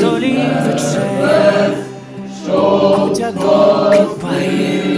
столі вечеря, кутя докипає.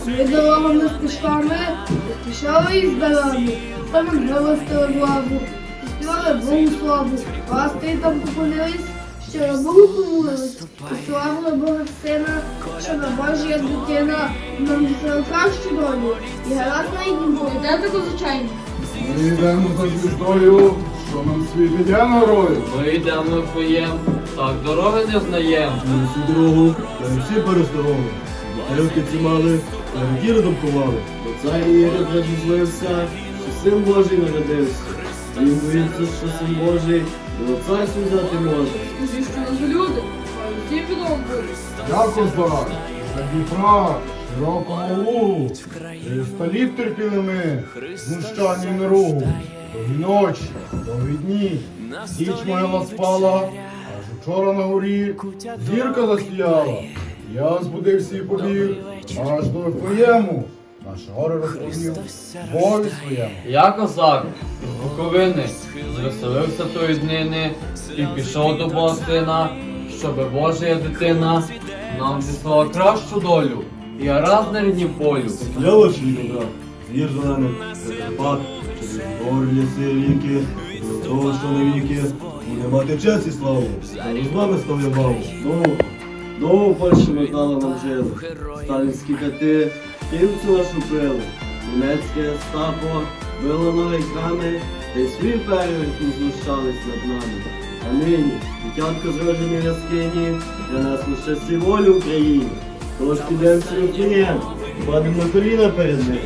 Вам не стежками, поспішала із дарами. Там вивести владу, співали Богу славу. Пастирі там поклонились, що на Богу помолились. Пославили Бога сина, що на Божія дитина нам кращу долю. І гаразд на їхнім Богу. Йдете козачайні. Ми йдемо за звіздою, що нам світить я горою. Ми йдемо Вифлеєм, так дороги не знаєм. На всю дорогу, та й всі перестороги. Бутилки ці мали, та руки рядом ховали. Бо цар Ірод розізлився, що син Божий народився. Він боїться, що син Божий, до царству взяти може. Скажи, що нас люди, а всі підом будуть. Дякую, збирай. За Дніпра, широкого лугу. Три століт терпіли ми, знущання і неругу. Довгі ночі, довгі дні. Ніч моя спала, аж учора на горі зірка засіяла. Я збудився і побіг, аж до Вифлеєму. Наше горе розповів Богу своєму. Я козак з Буковини, звеселився тої днини і пішов до Бога сина, щоби Божия дитина нам діслала кращу долю. Я раз на рідні полю. Я ваш добра, звір зелений, Закарпат, через гори ліси ріки, до того, що на віки, буде мати честь і славу, з вами став я. Ну, ну, Польща метала нам жили, сталінські кати, кінцю нашу пили, німецьке стапо, било на екрани, та й свій період не знущались над нами. А нині, дитятко зроджене в яскині, принесло щастя і волю Україні. Тож підемо в Вифлеєм, падемо на коліна перед ним.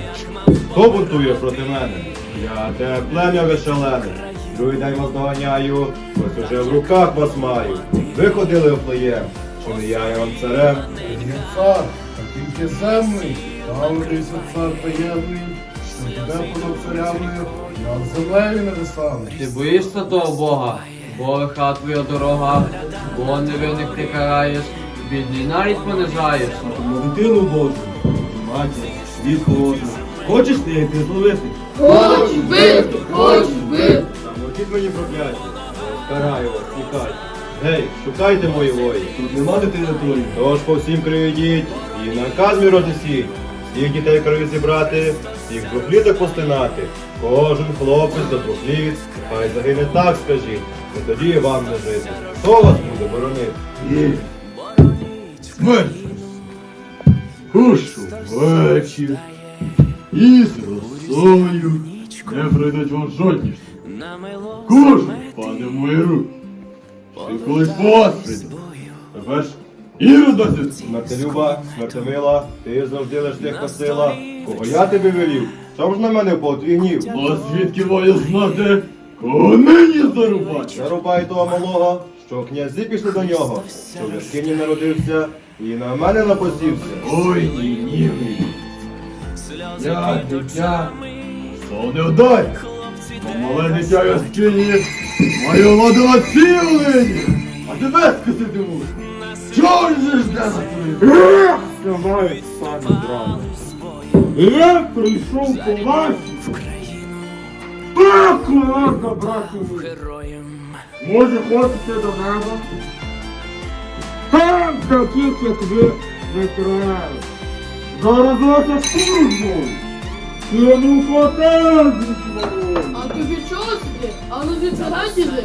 Хто бунтує проти мене? Я те плем'я вишалене. Другий день вас доганяю, ось уже в руках вас маю. Ви ходили оплеєм, чи не я є вам царем? Ти не цар, а тільки земний, Галилися цар таємний, що тебе понад царями, над землею небесами. Ти боїшся того Бога, бо лиха твоя дорога, бо невинних ти караєш, бідний навіть понижаєш. На дитину Божу, матір, світ холодний. Хочеш ти як ти зловити? Хоч бити, хоч бити. Самотіть мені прокляття, караю вас, тікайте. Гей, шукайте мої вої. Тут нема дитини твої. Тож по всім краю йдіть, і наказ мій рознесіть. Всіх дітей краю зібрати, всіх двохліток постинати. Кожен хлопець до двох літ, хай загине так, скажіть, бо тоді і вам не жити. Хто вас буде боронити? І смерть. Кушу вечір. І з росою не прийдуть вам жодні. Кожен паде в мої руки. Ти колись постріл. Тепер ж Ірод досить. Смертелюба, смертемила, ти завжди лиш тих косила. Кого я тебе велів? Чом ж на мене впав твій гнів? А звідки маю знати, кого нині зарубати? Зарубай того малого, що князі пішли до нього, що в яскині народився і на мене напосівся. Ой, ні, ні, ні. Я дитя, що не вдай. Мале дитя я скині, маю ладу на цілені, а тебе скосити можу. Чого ж жде на твою? Знають самі драми. Я прийшов по вас, так вас забрати. Може, хочете до неба? Там таких, як ви, не треба. Зараз ваша службу. Я не впадаю А тобі чого сюди? А ну від загаділи.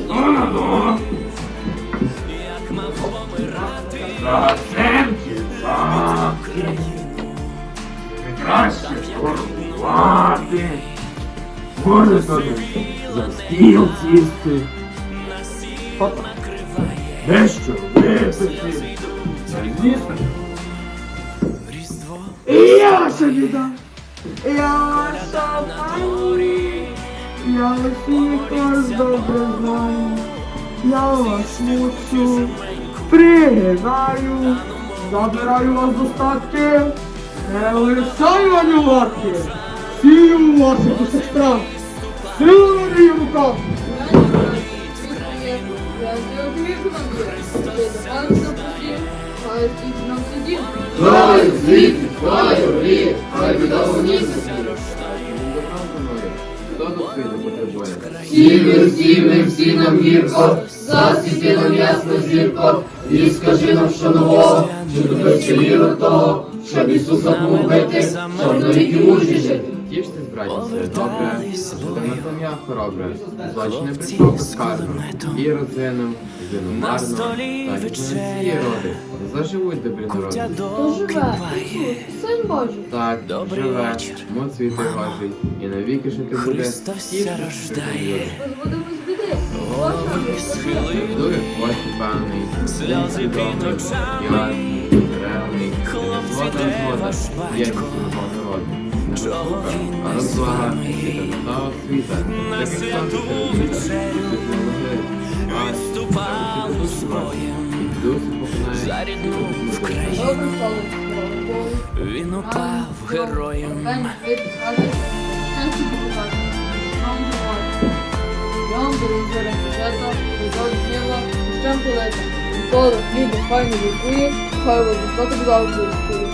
Краще торгувати. Може собі за стіл сісти. Дещо випити. Звісно. І я собі дам. Я ваша пані. Я усіх вас добре знаю. Я вас мучу, пригинаю, забираю вас достатки, не лишаю ані варки, сію усіх страх, силу надію руках. Хай звідти, орі, хай потребує? Всі ми, всі нам гірко, засвіти нам ясно зірко, і скажи нам, що нового, чи до вчелі того, щоб Ісуса помогити, щоб навіки мужі жити. Тіште, браті, все добре, жити на сім'я хоробре, злочини Сльози під очами. Чого він А не темнота світа, На святу вечерю Відступав у своєм за рідну Україну. Він упав героєм. Ніколи хліб хай не вікує, хай достаток завжди ростує.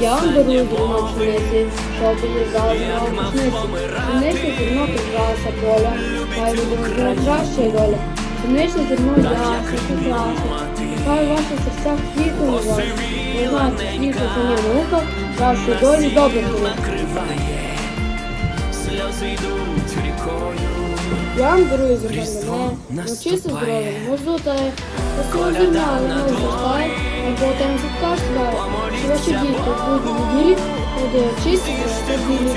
Я вам дарую зерно пшениці, що підрізала зерно пшениці. Пшеничне зерно прикраса поля, хай буде краща доля. Пшеничне зерно ясне, прекрасне. Хай в ваших серцях світло вас. Знаєте, світло не наука, вашої долі добре накриває. Я вам дарую зерно мене, навчися здоров'я, можу та зерна, не зростає, або там житка шукає, ваші діти будуть в буде чисті ну.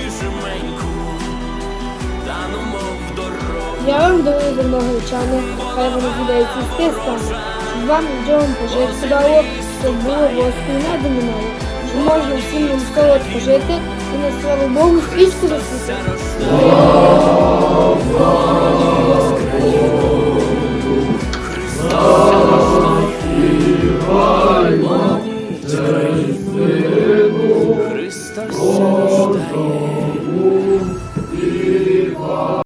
Я вам даю зерно гречане, хай воно буде цвісти стане. Вам джом пожити дало, щоб було воску меду немає. Щоб можна всім нам столо пожити і на славу Богу свічку засвітити.